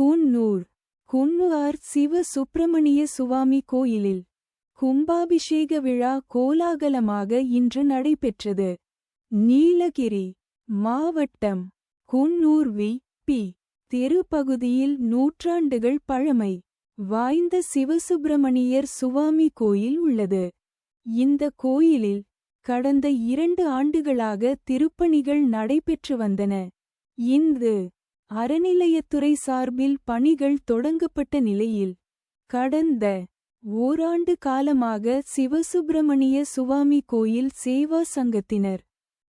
கூன்னூர் குன்னுவார் சிவ சுப்பிரமணிய சுவாமி கோயிலில் கும்பாபிஷேக விழா கோலாகலமாக இன்று நடைபெற்றது. நீலகிரி மாவட்டம் குன்னூர் வி. பி. தெருப்பகுதியில் நூற்றாண்டுகள் பழமை வாய்ந்த சிவசுப்பிரமணியர் சுவாமி கோயில் உள்ளது. இந்த கோயிலில் கடந்த இரண்டு ஆண்டுகளாக திருப்பணிகள் நடைபெற்று வந்தன. இந்து அறநிலையத்துறை சார்பில் பணிகள் தொடங்கப்பட்ட நிலையில் கடந்த ஓராண்டு காலமாக சிவசுப்பிரமணிய சுவாமி கோயில் சேவா சங்கத்தினர்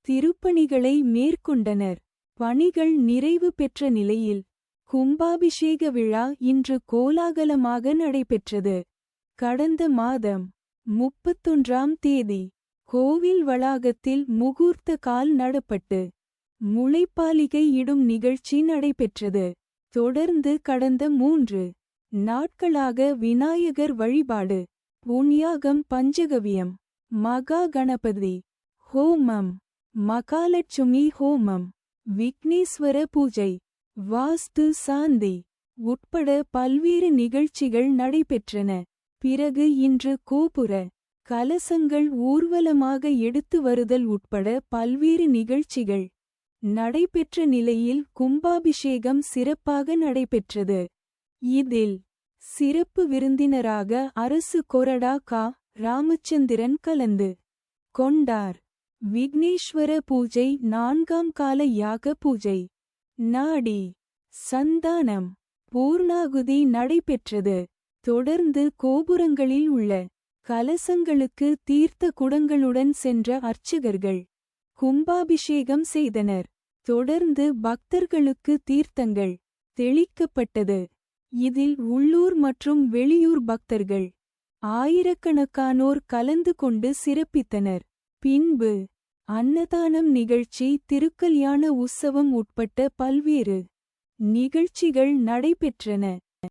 திருப்பணிகளை மேற்கொண்டனர். பணிகள் நிறைவு பெற்ற நிலையில் கும்பாபிஷேக விழா இன்று கோலாகலமாக நடைபெற்றது. கடந்த மாதம் முப்பத்தொன்றாம் தேதி கோவில் வளாகத்தில் முகூர்த்த கால் நடப்பட்டு முளைப்பாலிகை இடும் நிகழ்ச்சி நடைபெற்றது. தொடர்ந்து கடந்த மூன்று நாட்களாக விநாயகர் வழிபாடு புண்யாகம் பஞ்சகவியம் மகா கணபதி ஹோமம் மகாலட்சுமி ஹோமம் விக்னேஸ்வர பூஜை வாஸ்து சாந்தி உட்பட பல்வேறு நிகழ்ச்சிகள் நடைபெற்றன. பிறகு இன்று கோபுர கலசங்கள் ஊர்வலமாக எடுத்து வருதல் உட்பட பல்வேறு நிகழ்ச்சிகள் நடைபெற்ற நிலையில் கும்பாபிஷேகம் சிறப்பாக நடைபெற்றது. இதில் சிறப்பு விருந்தினராக அரசு கொரடா கா. ராமச்சந்திரன் கலந்து கொண்டார். விக்னேஸ்வர பூஜை நான்காம் கால யாக பூஜை. நாடி சந்தானம் பூர்ணாகுதி நடைபெற்றது. தொடர்ந்து கோபுரங்களில் உள்ள கலசங்களுக்கு தீர்த்த குடங்களுடன் சென்ற அர்ச்சகர்கள். கும்பாபிஷேகம் செய்தனர். தொடர்ந்து பக்தர்களுக்கு தீர்த்தங்கள் தெளிக்கப்பட்டது. இதில் உள்ளூர் மற்றும் வெளியூர் பக்தர்கள் ஆயிரக்கணக்கானோர் கலந்து கொண்டு சிறப்பித்தனர். பின்பு அன்னதானம் நிகழ்ச்சி திருக்கல்யாண உற்சவம் உட்பட்ட பல்வேறு நிகழ்ச்சிகள் நடைபெற்றன.